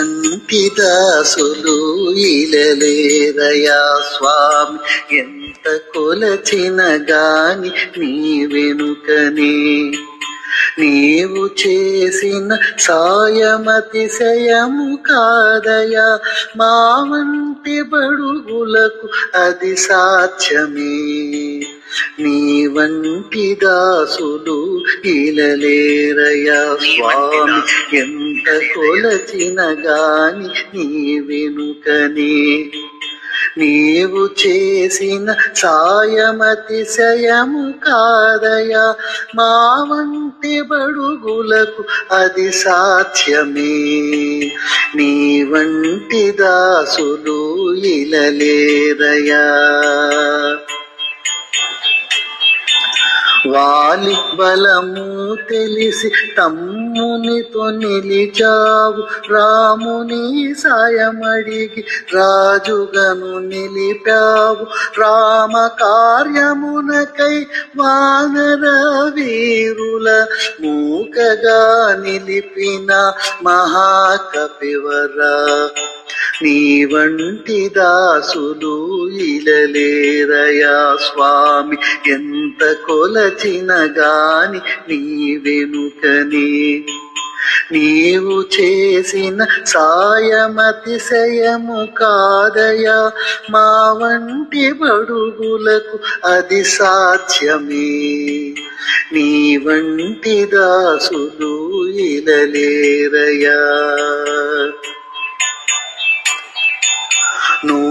వంటి దాసులు స్వామి? ఎంత కొలచిన గాని నీ వెనుకనే. నీవు చేసిన సాయమతిశయము కాదయా. మా వంటి బడుగులకు అది సాధ్యమే. నీ వంటి దాసులు ఇలలేరయా స్వామి. ఎంత కొలచిన గాని నీ వెనుకనే. నీవు చేసిన సాయమతిశయము కాదయా మా వంటి బడుగులకు అది సాధ్యమే. నీ వంటి దాసులు ఇలలేరయా వాలి బలము తెలిసి తమ్మునితో నిలిచావు. రాముని సాయమడిగి రాజుగను నిలిపావు. రామ కార్యమునకై వానర వీరుల మూకగా నిలిపిన మహాకపివరా. నీ వంటి దాసులు ఇలలేరయా స్వామి. ఎంత కొలచిన గాని నీ వెనుకనే. నీవు చేసిన సాయమతిశయము కాదయా. మా వంటి బడుగులకు అది సాధ్యమే. నీ వంటి దాసులు ఇలలేరయా.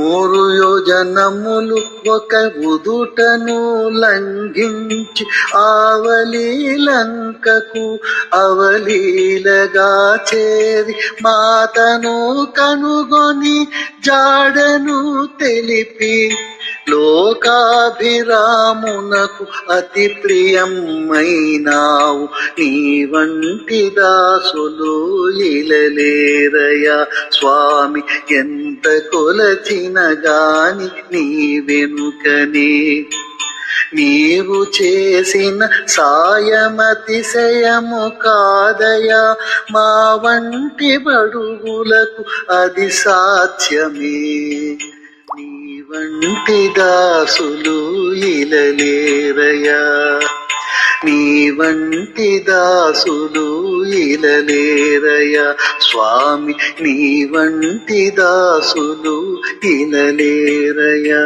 నూరు యోజనములు ఒక ఉదుటను లంఘించి ఆవలీలంకకు అవలీలగా చేరి మాతను కనుగొని జాడను తెలిపి లోకాభిరామునకు అతి ప్రియమైనావు. నీ వంటి దాసులు ఇలలేరయా స్వామి ఎంత కొలచిన గాని నీ వెనుకనే. నీవు చేసిన సాయమతిశయము కాదయా మా వంటి బడుగులకు అది సాధ్యమే. నీ వంటి దాసులు ఇలలేరయా. నీ వంటి దాసులు ఇలలేరయా స్వామి నీ వంటి దాసులు ఇలలేరయా